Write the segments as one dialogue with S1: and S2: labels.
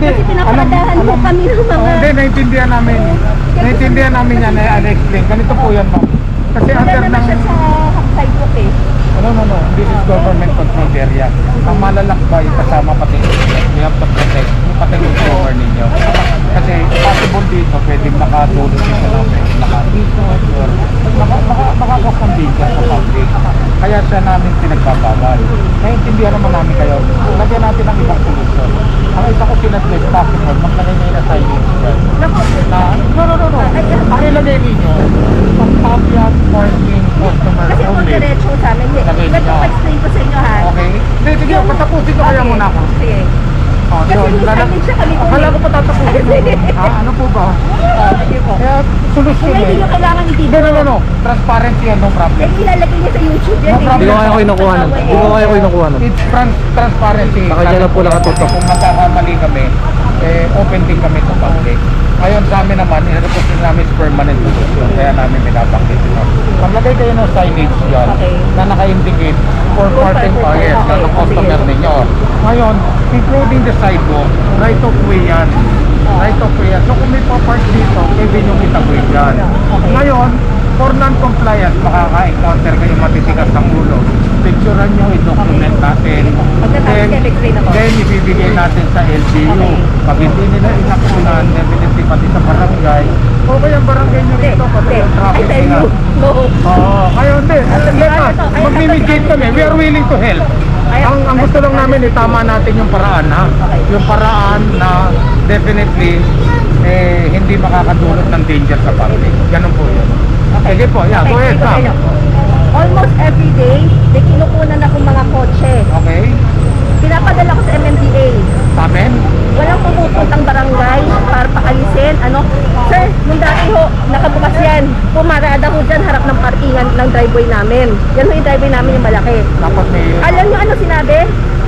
S1: hindi.
S2: Kasi pinaparadahan mo kami ng mga...
S1: Oh, Hindi, naintindihan namin. Naintindihan namin yan, na-explain. Ganito po yan, ma'am. Kasi under ng...
S2: sa sidewalk.
S1: No, no, no. This is government controlled area. Ang malalakbay kasama pati we have to protect pati yung cover ninyo. Kasi possible dito, pwedeng makatulog dito namin, nakadito, or maka, maka, makakos ng danger sa public. Kaya siya namin pinagbabawal. Naiintindihan naman namin kayo. Lagyan natin ng ibang solusyon. Ang isa ko sinadless possible, maglagay ngayon na signage dyan. Na, no, no, no, no. Ang ilagay ninyo, pag-caveat parking customer
S2: kasi kung
S1: only.
S2: diretso sa amin, eh.
S1: Lagay
S2: Let me explain ko sa inyo ha.
S1: Okay. Hindi, sige, patapusin ko kaya
S2: Okay,
S1: muna ako.
S2: Sige.
S1: Oh,
S2: Kasi
S1: yun. Lala-
S2: signage siya kami
S1: Akala ko patatapusin mo. ha, ano po ba? Ah,
S2: Sige po.
S1: Kaya, solusyon
S2: Kaya hindi
S1: eh.
S2: nyo kailangan
S1: Hindi, no, no, no. Transparency yan, no problem.
S2: Eh, ilalagay niya sa YouTube yan.
S1: No
S2: eh.
S1: problem.
S3: Hindi ko kaya ko kinukuha nun. Hindi ko kaya ko kinukuha nun.
S1: It's trans transparency.
S3: Baka dyan lang po nakatutok.
S1: Kung magkakamali kami, eh, open din kami sa public. Ngayon sa amin naman, i-represent namin is permanent solution. Kaya namin binabanggit ito. Maglagay kayo ng signage yan
S2: Okay.
S1: na naka-indicate for parking yes,
S2: Okay,
S1: ng customer ninyo. Ngayon, including the sidewalk, right of way yan. Right of way yan. So kung may pa-park dito, pwede nyo itagwid yan.
S2: Okay.
S1: Ngayon, for non-compliance, makaka-encounter kayo matitigas ng ulo. Picturean nyo, i-document natin.
S2: Ako.
S1: then ibibigay natin sa LGU.
S2: Okay.
S1: Pag hindi nila inakunan, definitely pati sa barangay. O kaya ang barangay nyo rito, pati
S2: I
S1: traffic nila. Oo, kayo hindi. Let us, mag-mediate kami. We are willing to help. Ang, ang gusto lang namin, itama natin yung paraan ha. Yung paraan na definitely eh, hindi makakadulot ng danger sa public. Ganun po yun. Sige po, yeah, go ahead,
S2: ito,
S1: Sam.
S2: ito. Almost every day, may kinukunan ako mga kotse.
S1: Okay?
S2: Pinapadala ko sa MMDA.
S1: Sa amin?
S2: Walang pumupuntang barangay para paalisin. Ano? Sir, nung dati ho, nakabukas yan. Pumarada ho dyan, harap ng parkingan ng driveway namin. Yan ho yung driveway namin yung malaki.
S1: Dapat may...
S2: Alam nyo ano sinabi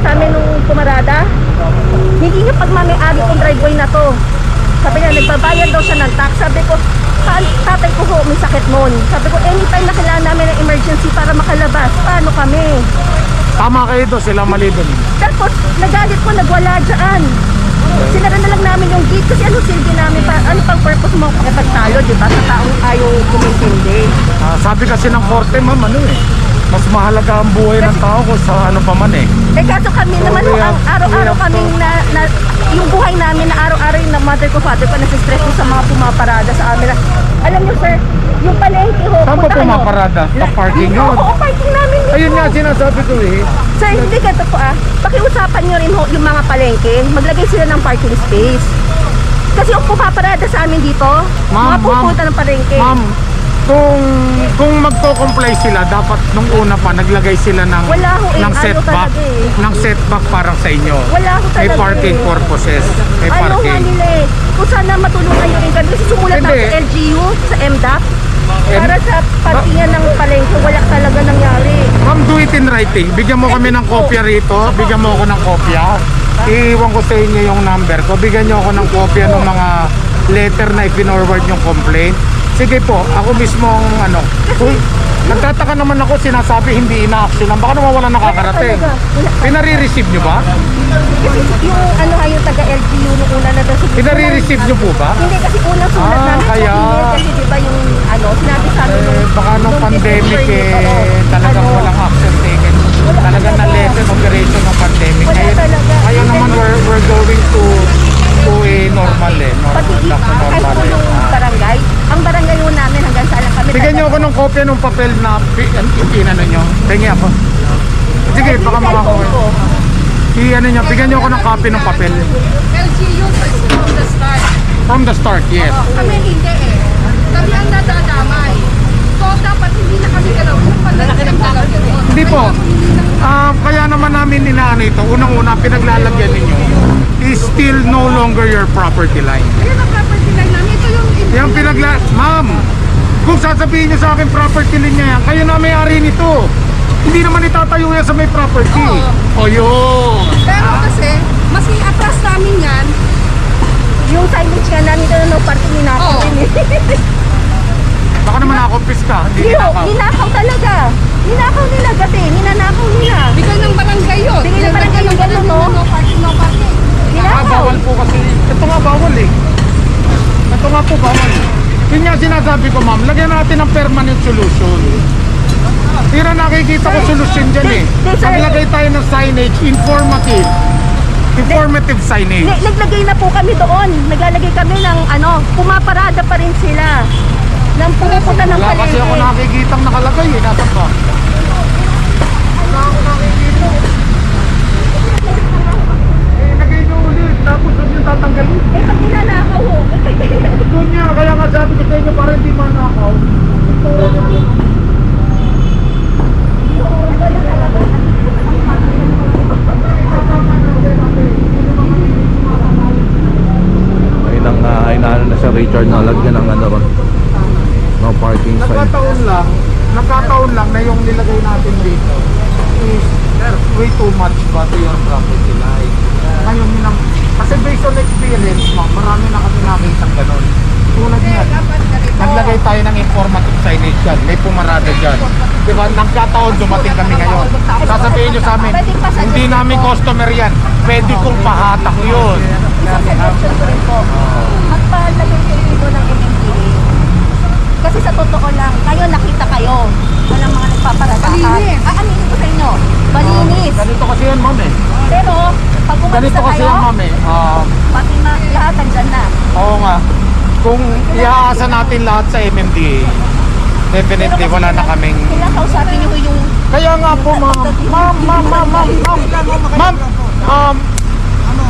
S2: sa amin nung pumarada? Hindi nga pagmamayari tong driveway na to. Sabi niya, nagbabayad daw siya ng tax. Sabi ko, "Pa- tatay ko ho, may sakit noon. Sabi ko, anytime na kailangan namin ng emergency para makalabas, paano kami?
S1: Tama kayo doon, sila mali doon.
S2: Tapos, nagalit ko, nagwala dyan. Sinara na lang namin yung gate kasi ano silbi namin, pa, ano pang purpose mo kapagtalo, di ba? Sa taong ayaw kumintindi.
S1: Ah, sabi kasi ng korte, ma'am, ano eh. Mas mahalaga ang buhay ng tao kung sa ano pa man eh.
S2: Eh kaso kami
S1: So,
S2: naman ang araw-araw kaming na, na, yung buhay namin na araw-araw yung na mother ko, father ko, nasistress ko sa mga pumaparada sa amin. Alam niyo sir, yung palengke ho,
S1: Saan ba pumaparada? Sa parking lot?
S2: Oo, parking namin mismo.
S1: Ayun nga sinasabi ko eh.
S2: Sir, hindi ganito po ah. Pakiusapan niyo rin ho yung mga palengke, maglagay sila ng parking space. Kasi yung pumaparada sa amin dito,
S1: Ma'am,
S2: mga pupunta ng palengke.
S1: Ma'am, kung kung magko-comply sila, dapat nung una pa naglagay sila ng
S2: Wala ho eh,
S1: ng
S2: ano
S1: setback,
S2: talaga eh.
S1: ng setback parang sa inyo.
S2: Wala ho
S1: May
S2: talaga
S1: parking
S2: eh.
S1: purposes. May
S2: Ayaw nga
S1: parking.
S2: nila eh. Kung sana matulungan nyo rin kami. Kasi sumulat ako
S1: Hindi.
S2: sa LGU, sa MDAP. Para sa parkingan ng palengke, wala talaga nangyari.
S1: Ma'am, do it in writing. Bigyan mo kami ng kopya rito. Bigyan mo ako ng kopya. Iiwan ko sa inyo yung number ko. Bigyan nyo ako ng kopya ng mga letter na i-forward yung complaint. Sige po, ako mismo ang ano. Uy, nagtataka naman ako sinasabi hindi ina-action lang. Baka naman wala nakakarating.
S2: Wala talaga. Wala.
S1: Pinare-receive nyo ba?
S2: Kasi yung ano nga yung taga-LGU nung una na daw.
S1: Pinare-receive nyo po ba?
S2: Hindi kasi unang sulat
S1: Ah,
S2: namin
S1: kaya-
S2: kasi di ba yung ano, sinabi sa amin
S1: Eh, baka nung pandemic
S2: December,
S1: eh,
S2: oo,
S1: talagang
S2: ano,
S1: walang action taken. Talagang
S2: talaga.
S1: na-lessen operation ng pandemic.
S2: Wala
S1: Ngayon,
S2: talaga.
S1: ngayon naman we're, we're going to to a normal eh. Normal,
S2: Pati
S1: to
S2: kahit
S1: normal
S2: po
S1: eh.
S2: yung
S1: Ah.
S2: barangay, ang barangay ho namin hanggang saan lang kami.
S1: Bigyan niyo ako ng kopya ng papel na pi- an- yung inano nyo. Tingi ako. Sige, baka makakuha.
S2: ko.
S1: I-ano nyo, bigyan niyo ako ng copy ng papel.
S4: LGU from the start.
S1: From the start, yes.
S4: Kami hindi eh. Kami ang nadadamay. So, dapat hindi na kami galaw. Yung panlalaki ng galaw yun.
S1: Hindi po. Ah, kaya naman namin inaano ito. Unang-una, pinaglalagyan ninyo is still no longer your property line.
S4: Ayun ang property line namin. Ito yung...
S1: Yung pinagla... Ma'am, kung sasabihin niyo sa akin property line niya yan, kayo na may-ari nito. Hindi naman itatayo yan sa may property. O
S4: Oo.
S1: yun.
S4: Pero kasi, mas i-atras namin yan.
S2: Yung signage nga namin doon no parking ninakaw
S4: Oo.
S2: din eh.
S1: Baka naman nakakumpis ka. Hindi
S2: Hindi ho,
S1: ninakaw.
S2: ninakaw talaga. Ninakaw nila kasi, ninanakaw nila.
S4: Bigay ng barangay yun.
S2: Bigay ng barangay yung
S4: Bigay
S2: ganun, no?
S4: No parking, no parking.
S1: Ah,
S2: Ninakaw.
S1: bawal po kasi bawal eh. Ito nga po bawal. Yun nga sinasabi ko ma'am, lagyan natin ng permanent solution. Tira nakikita ko solusyon dyan eh. Naglagay tayo ng signage, informative. Informative signage.
S2: Ni- Naglagay na po kami doon. Naglalagay kami ng ano, pumaparada pa rin sila. Nang pumupunta ng
S1: Wala kasi ako
S2: palengke.
S1: nakikita nakalagay eh. Nasaan ba? Wala ako nakikita. Eh, lagay nyo ulit. Tapos huwag nyo tatanggalin.
S2: Eh, pag ninanakaw ho.
S1: Doon niya, kaya nga sabi ko sa inyo para hindi manakaw.
S3: Ayun ang uh, inaano na sa Richard na lagyan ng ano ron. No parking sign.
S1: Nagkataon lang, nagkataon lang na yung nilagay natin dito is way too much ba to your property line. Ngayon yun ang, kasi based on experience, ma'am, marami na kami nakita ganun. Tulad niyan, naglagay tayo ng informative signage dyan, may pumarada dyan. Di ba, nagkataon dumating kami ngayon. Sasabihin nyo sa amin, hindi namin customer yan, pwede kong pahatak yun.
S2: Isang suggestion ko rin po. Magpalagay kayo dito ng MMDA. Kasi sa totoo lang, kayo nakita kayo. Walang mga nagpaparadahan.
S4: Malinis.
S2: Ah, aminin ko sa inyo. Malinis.
S1: Ganito kasi yan, ma'am eh.
S2: Pero, pag umalis
S1: Ganito
S2: na
S1: kasi
S2: kayo,
S1: yan, ma'am eh. Um,
S2: pati na, lahat andyan na.
S1: Oo nga. Kung iaasa natin lahat sa MMDA, definitely wala na kaming...
S2: Kinakausapin niyo yung
S1: Kaya nga po, ma'am. Ma'am, ma'am, ma'am, ma'am, ma'am. Ma'am, um,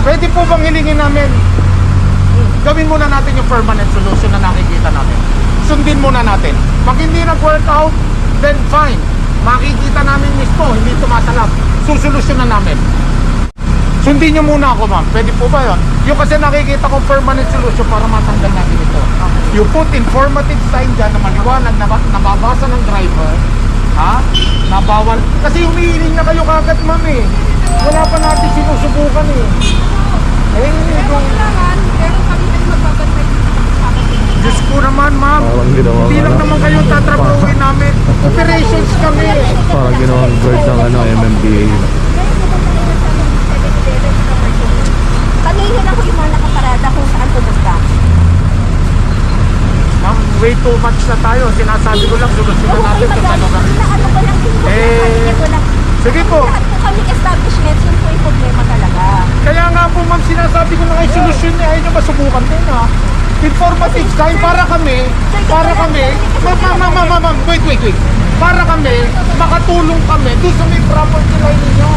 S1: pwede po bang hilingin namin? Gawin muna natin yung permanent solution na nakikita natin. Sundin muna natin. Pag hindi nag-work out, then fine. Makikita namin mismo, hindi tumatalab. Susolusyon na namin. Sundin nyo muna ako, ma'am. Pwede po ba yun? Yung kasi nakikita kong permanent solution para matanggal natin ito. You put informative sign dyan na maliwanag na nababasa ng driver. Ha? Na bawal. Kasi humihiling na kayo kagad, ma'am eh. Wala pa natin sinusubukan eh. Eh,
S4: Pero
S1: kung... Diyos ko naman, ma'am. Hindi lang naman kayo tatrabahuin namin. Operations kami.
S3: Parang ginawang guard ng ano, MMDA.
S2: Tanungin lang ko yung mga nakaparada kung saan pumunta.
S1: Ma'am, way too much na tayo. Sinasabi ko lang, solusyonan natin kung ano ka.
S2: Ano lang yung
S1: Eh. Sige po.
S2: Lahat po kami establishments, yun po yung problema talaga.
S1: Kaya nga po ma'am, sinasabi ko na kayo solusyon niya. Ayaw niyo ba subukan din ha? Informative sign para kami, para kami, ma'am, ma'am, ma'am, ma'am, ma'am, wait, wait, wait. Para kami, makatulong kami doon sa may property line ninyo.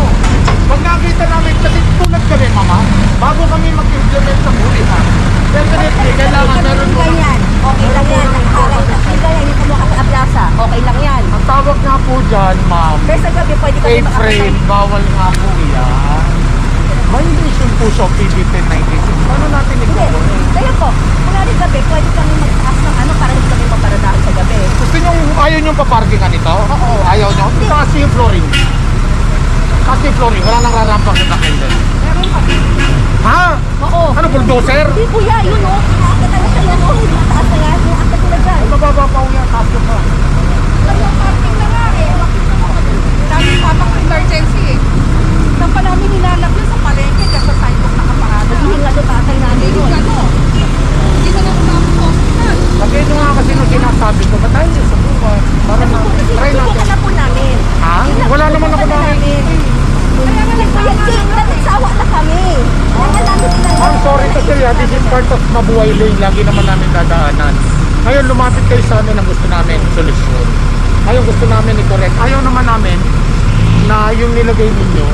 S1: Pag nakita namin, kasi tulad kami, mama, bago kami mag-implement ng hulihan, definitely, kailangan meron mo
S2: Ganyan, okay lang yan. Nakakalay na. Yung kumuha sa ablasa, okay lang yan.
S1: Ang tawag nga po dyan, ma'am,
S2: Pero sa gabi, pwede kami
S1: A-frame, bawal nga po yan. Violation po siya, PB 1096. Paano natin
S2: Hindi, kaya po, kung rin gabi, pwede kami magtaas ng ano para hindi kami maparadahan sa gabi.
S1: Gusto nyo, ayaw nyo paparkingan ito?
S2: Oo.
S1: Ayaw nyo? Taas yung flooring. Taas yung flooring, wala nang rarampang sa takil din.
S2: Meron pa.
S1: Ha?
S2: Oo.
S1: Ano, bulldozer?
S2: Hindi kuya, yun o. Nakakita na siya yan o. Hindi mataas na yan. Yung akit nila dyan.
S1: Ay, mababa pa ko yan, yung pa.
S4: Ayun, parking na nga eh. Bakit naman? Dami pa pang emergency eh. Saan pa namin nilalagyan sa palengke kasi sa sidewalk nakaparada.
S2: Naghihinga doon tatay namin
S4: Hindi
S2: yun.
S4: ano. Hindi na lang namin sa hospital.
S1: Lagay nyo nga kasi nung sinasabi ko, ba't tayo sa buwan? Para na, try
S2: Subukan
S1: natin.
S2: na po namin.
S1: Ha? Wala naman ako namin.
S2: Kaya nga nagpayag nagsawa na kami. Kaya nga namin tinanong.
S1: I'm sorry to say, ah, this is Mabuhay Lane. Lagi naman namin dadaanan. Ngayon, lumapit kayo sa amin ang gusto namin, solusyon. Ngayon, gusto namin i-correct. Ayaw naman namin na yung nilagay ninyo,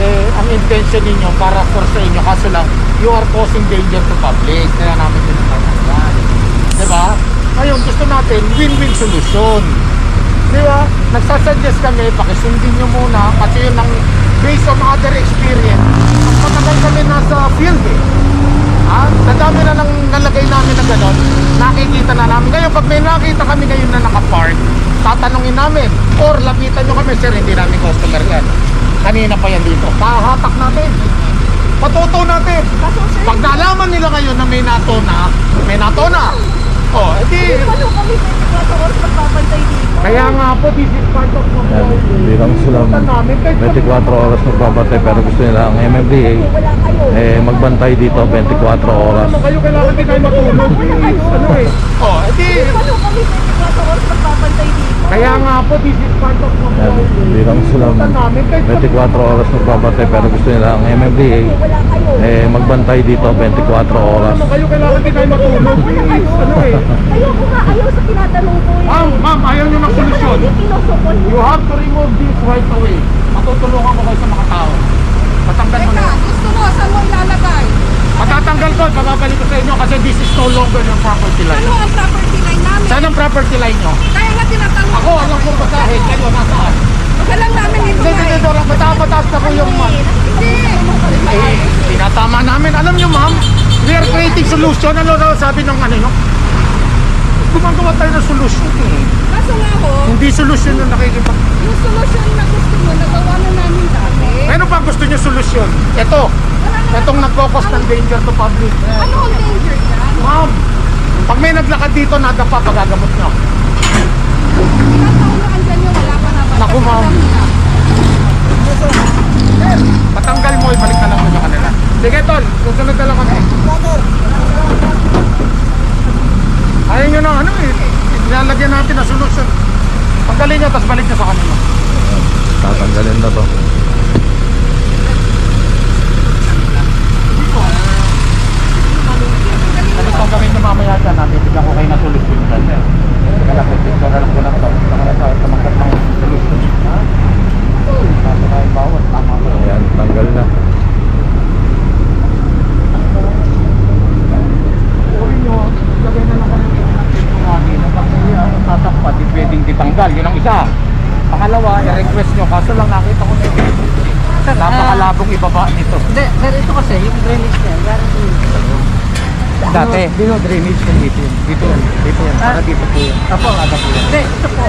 S1: eh, ang intention ninyo para for sa inyo. Kaso lang, you are causing danger to public. Kaya namin tinatawag yan. Diba? Ngayon, gusto natin win-win solution. Di ba? Nagsasuggest kami, pakisundin nyo muna kasi yun ang based on other experience. Matagal kami nasa field eh. Ha? Sa dami na nang nalagay namin na gano'n, nakikita na namin. Ngayon, pag may nakita kami ngayon na nakapark, tatanungin namin. Or lapitan nyo kami, sir, hindi namin customer yan. Kanina pa yan dito. Pahatak natin. Patuto natin. Pag nalaman nila ngayon na may nato na, may nato na. Oh, edi,
S2: paano kami 24 oras magbabantay dito?
S1: kaya nga po, this is part of the
S3: Yan, hindi lang sila
S1: namin. Kahit
S3: 24 oras magpapatay pero gusto nila ang MMDA. Eh magbantay dito 24 oras.
S1: Ano kayo kailangan din kayo matulog. ano eh. Oh, edi.
S2: Ano kami 24 oras magbabantay dito?
S1: Kaya nga po, this is part of the
S3: Yan, hindi lang sila 24 oras magbabantay pero gusto nila ang MMDA. Eh magbantay dito 24 oras.
S1: Ano kayo kailangan din kayo matulog. ano eh.
S2: Ayoko nga, ayaw sa tinatanong ko eh.
S1: Ma'am, ma'am, ayaw nyo ng solusyon. You have to remove this right away. Matutulungan ko kayo sa mga tao. Patanggal mo na.
S4: Gusto mo, saan mo ilalagay?
S1: Matatanggal ko, bababalik ko sa inyo kasi this is no longer your property line.
S4: Ano ang property line namin?
S1: Saan ang property line nyo?
S4: Kaya nga tinatanong
S1: Ako, alam kong basahin. Kayo, nasaan?
S4: Alam namin dito
S1: Hindi, hindi,
S4: eh.
S1: Dora. Mataas na po yung man.
S4: Hindi.
S1: Eh, tinatama namin. Alam nyo, ma'am, we are creating solution. Ano daw sabi ng ano nyo? Gumagawa tayo ng solution eh.
S4: Kaso nga ho,
S1: Hindi solution yung nakikipag...
S4: yung solusyon na gusto mo, nagawa na namin dati.
S1: Ano pa gusto nyo solusyon? Ito. Itong nagkokos ng danger to public.
S4: Ano ang danger dyan?
S1: Ma'am, pag may naglakad dito, nadapa, pagagamot nyo.
S4: Ilang taon na andyan yung wala pa naman.
S1: Naku, ma'am. Patanggal mo, ibalik na lang mo sa kanila. Sige, tol. Susunod na lang kami. Ayaw nyo na, ano eh. Nilalagyan natin na solusyon. Tanggalin nyo, tapos balik nyo sa kanila.
S3: Tatanggalin na to.
S1: Ano pa gawin nyo mamaya dyan? Nabibigyan ko kayo na solusyon dyan. Teka lang, picture na lang ko lang to. Tama na tayo, tumanggap ng solusyon. Ha? Kaso tayo bawat, tama ko.
S3: Ayan, tanggal na.
S1: Uri nyo, lagay na lang kami ng temporary na pag hindi ang tatakpa, di pwedeng ditanggal. Yun ang isa. Pangalawa, i-request nyo. Kaso lang nakita ko nito. Napakalabong ibaba nito.
S5: Hindi, pero ito kasi, yung drainage niya, galing.
S1: Dati, dito drainage yung dito yun. Dito yun. Dito yun. Para dito po yun. Apo, ada po yun.
S5: Hindi, ito po.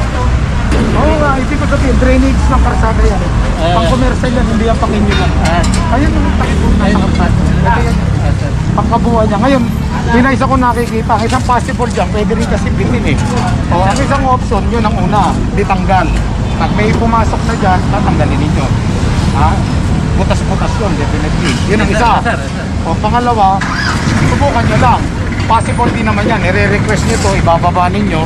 S1: Oo nga, ibig ko sabihin, drainage ng karsada yan.
S5: Eh.
S1: Pang commercial yan, hindi yan pang inyo lang.
S5: Ah,
S1: Ayun yung takip po na
S5: part.
S1: Ito yan. Pangkabuhan niya. Ngayon, yun ang isa ko nakikita. Ang isang possible dyan, pwede rin kasi bitin eh. O, ang isang option, yun ang una, ditanggal. Pag may pumasok na dyan, tatanggalin ninyo. Ha? Butas-butas yun, definitely. Yun ang isa. O, pangalawa, subukan nyo lang. Possible din naman yan. I-request nyo to, ibababa ninyo,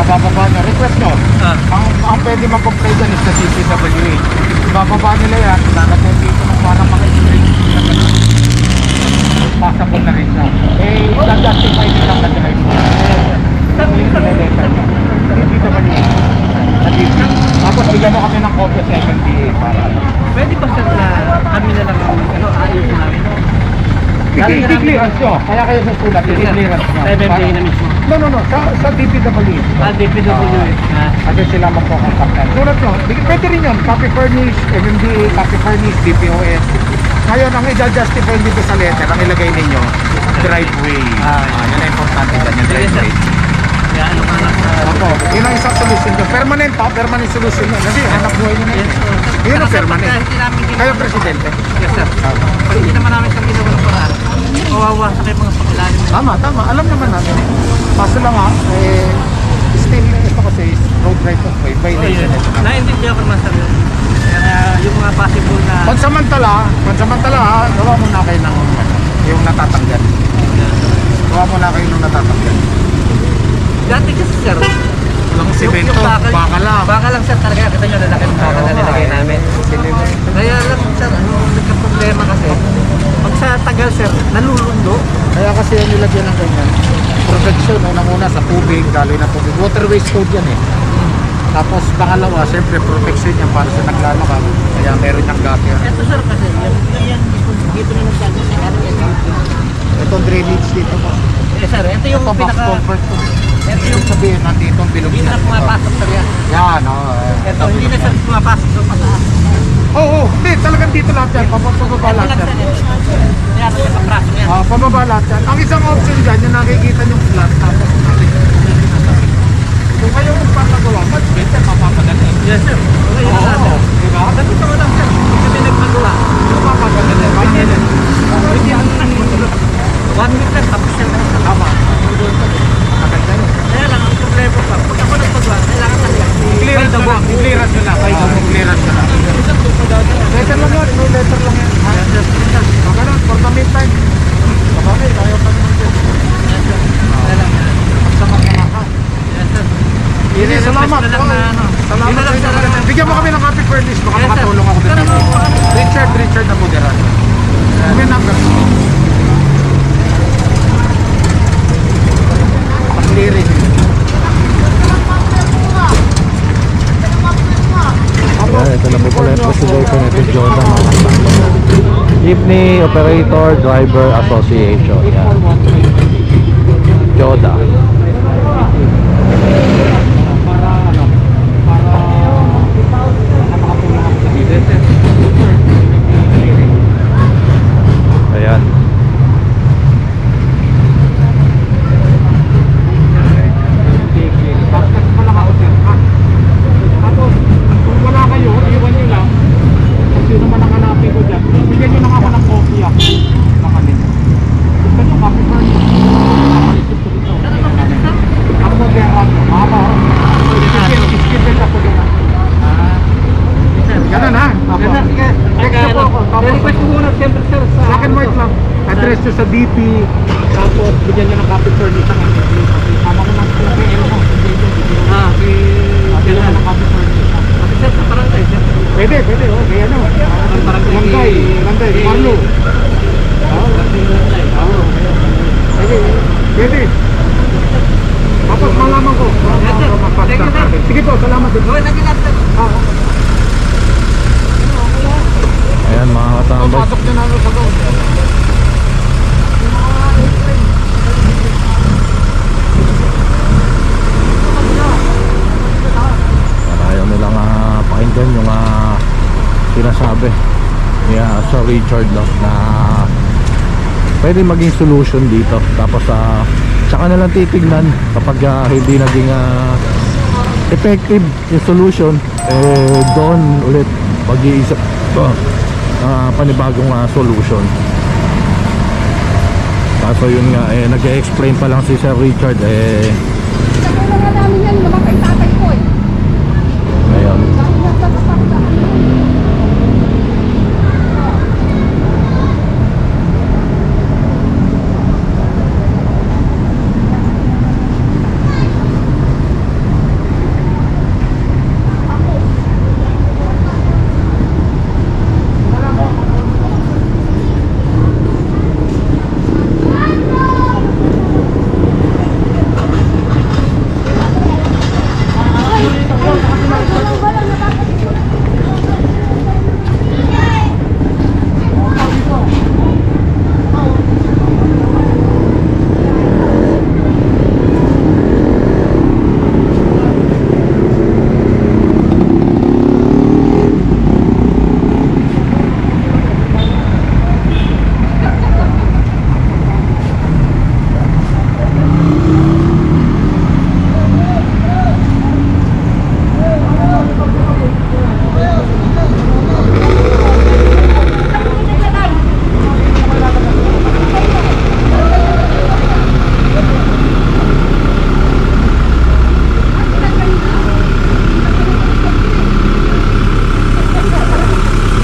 S1: bababa nyo, request nyo.
S5: Ah.
S1: Ang, ang pwede mag-complain dyan is the DPWH. Ibababa nila yan, lalagyan dito ng parang mga string. Possible na rin siya. Eh, i-justify nila ang drive mo. Sabi ko na letter niya. DPWH. Sa DP. Tapos bigyan mo kami ng copy sa MMDA para ano.
S5: Pwede ba sir na kami na lang ang ano, ayos namin? Na namin-
S1: I-clearance nyo. Kaya kayo sa sulat, i-clearance nyo.
S5: Sa MMDA
S1: Para-
S5: na mismo.
S1: No, no, no. Sa, sa DPWH.
S5: Ah, DPWH. Ah.
S1: Kasi sila magpakontaktan. Sulat nyo. Pwede rin yun. Copy furnish, MMDA, copy furnish, DPOS. Ngayon, ang i-justify dito sa letter, ang ilagay ninyo, driveway.
S5: Ah.
S1: Ah, yan ang importante dyan, yung driveway.
S5: Kaya ano.
S1: Opo, yun ang isang solution nyo. Permanent pa, permanent solution nyo. Kasi hanap buhay nyo na yun.
S5: sir.
S1: Yun ang permanent. Kayo, Presidente.
S5: Yes, sir. Pag hindi naman namin sa ginawa ng paraan, kawawa sa kayo mga pakilalim.
S1: Tama, tama. Alam naman namin. Kaso lang ha, eh, still, ito kasi is road right of way,
S5: Oh,
S1: violation.
S5: yun.
S1: ito.
S5: Naiintindihan ko naman sir. Kaya yung mga possible na...
S1: Pansamantala, pansamantala ha, gawa mo na kayo ng yung natatanggal. Gawa mo na kayo ng natatanggal.
S5: Dati kasi sir,
S1: Walang semento, baka lang.
S5: Baka lang sir talaga. Kita nyo lalaki ng baka na nilagay namin. Kaya lang sir, ano nagka-problema kasi. Pag sa tagal sir, nalulundo.
S1: Kaya kasi yan nilagyan ng ganyan. Protection, unang-una sa tubig, daloy na tubig. Waterways code yan eh. Tapos pangalawa, syempre protection yan para sa naglano ka. Kaya meron ng gutter.
S5: Ito sir kasi, yan, yan, dito, na nagkakaroon sa yan.
S1: Itong drainage dito po.
S5: Eh sir, ito yung
S1: Ito
S5: pinaka,
S1: culvert to.
S5: ito yung
S1: sabihin, nandito ang bilog
S5: hindi na
S1: niya.
S5: pumapasok sir yan.
S1: Yan, oo. eh.
S5: Ito, hindi na sir pumapasok sa pataas.
S1: Oo, oh, hindi. Talagang dito lahat yan. Pababa
S5: Ito
S1: lahat
S5: lang
S1: yan.
S5: sir. Yan, sa sa praso yan.
S1: Ah, pababa lahat yan. Ang isang option dyan, yung nakikita yung flat, tapos kung kayo yung papagawa, mas better, mapapadali.
S5: Yes sir. Okay, yun
S1: Oo,
S5: na sir.
S1: di ba?
S5: Nakita ko lang sir, hindi kami nagmagawa.
S1: Mapapadali. Hindi.
S5: Hindi ang One week lang, tapos yan na.
S1: Tama. Maganda yun.
S5: Kaya lang, ang problema pa, pag ako nagpagawa, kailangan talaga.
S1: Clearance na lang. Clearance na lang. Ah, Clearance na lang. Letter lang yun. No letter lang yan. Ha? So, ganun. For the mo kami ng copy furnace, baka
S5: Yes, sir.
S1: makatulong ako
S5: ano kami?
S1: Richard, Richard na Buderan. May number. Pag-clearing.
S3: Ayan, ito na po pala yung presidente nito, Jordan. Jeepney Operator Driver Association. Joda.
S1: Para ano, para makatulong ako sa business.
S3: Ayan.
S1: Bakit pa lang ako sir? Ha? Tapos, kung wala kayo, iwan nyo lang. Kung sino man ang hanapin ko dyan, bigyan nyo lang ako ng kopya. Ng alin. Gusto nyo, copy for me. Nakalisip ko dito. Ang modern, mama. Skip, skip it ako dyan. Ganun ha? Apo.
S5: Sir, sige.
S1: Text na po ako. Tapos,
S5: request ko muna, siyempre, sir, sa...
S1: Black and white lang. Address nyo sa DP. Tapos, bigyan nyo ng copy for me. Tama ko ng PL mo.
S5: Ah, si...
S1: Bigyan nyo ng copy for me.
S5: Kasi, sir, sa barangay, sir.
S1: Pwede, pwede. Okay, ano?
S5: barangay.
S1: Langkay, Langkay, Marlo. Pwede, pwede. Tapos malaman ko.
S5: Yes, sir. Thank you, sir.
S1: Sige po, salamat din.
S5: Gawin natin lahat, sir.
S1: Ah,
S3: Ayan mga katambay.
S1: Pasok nyo na ano sa loob.
S3: Para ayaw nilang uh, pakinggan yung uh, sinasabi uh, Sir Richard no, na pwede maging solution dito. Tapos uh, tsaka na lang titignan kapag uh, hindi naging uh, effective yung solution, eh doon ulit pag-iisip uh, uh, panibagong uh, solution. Kaso yun nga, eh, nag-explain pa lang si Sir Richard, eh,
S4: Pinagawa nga namin yan, naman kay tatay ko eh.
S3: ngayon.
S4: Dahil nasa kapakda.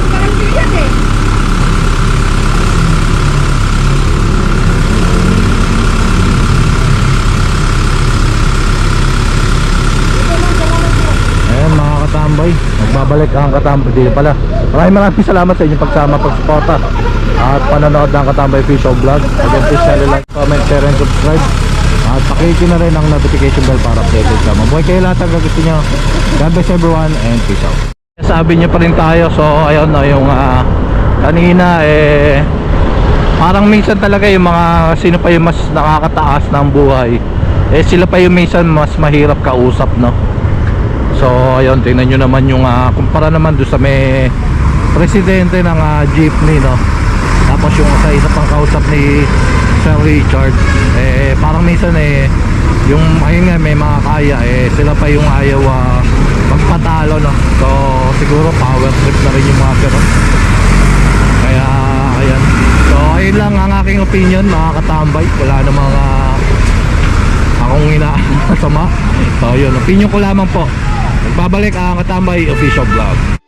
S4: Garanti yan eh.
S3: Ayan mga katambay, ang katambay dito pala. Maraming maraming salamat sa inyong pagsama, pagsuporta at panonood ng katambay official vlog. Again, please share, like, comment, share, and subscribe. At pakikin na rin ang notification bell para updated ka. Mabuhay kayo lahat ang gusto nyo. God bless everyone and peace out. Sabi niyo pa rin tayo, so ayun na yung ah, kanina eh parang minsan talaga yung mga sino pa yung mas nakakataas ng buhay eh sila pa yung minsan mas mahirap kausap no So ayun, tingnan nyo naman yung uh, kumpara naman doon sa may presidente ng ah, jeepney no. Tapos yung sa isa pang kausap ni Sir Richard eh parang minsan eh yung ayun nga may mga kaya eh sila pa yung ayaw ah, magpatalo no. So siguro power trip na rin yung mga ganun. Kaya ayan. So ayun lang ang aking opinion mga katambay. Wala namang ah, akong inaasama. So yun, opinion ko lamang po. Nagbabalik ang Katambay Official Vlog.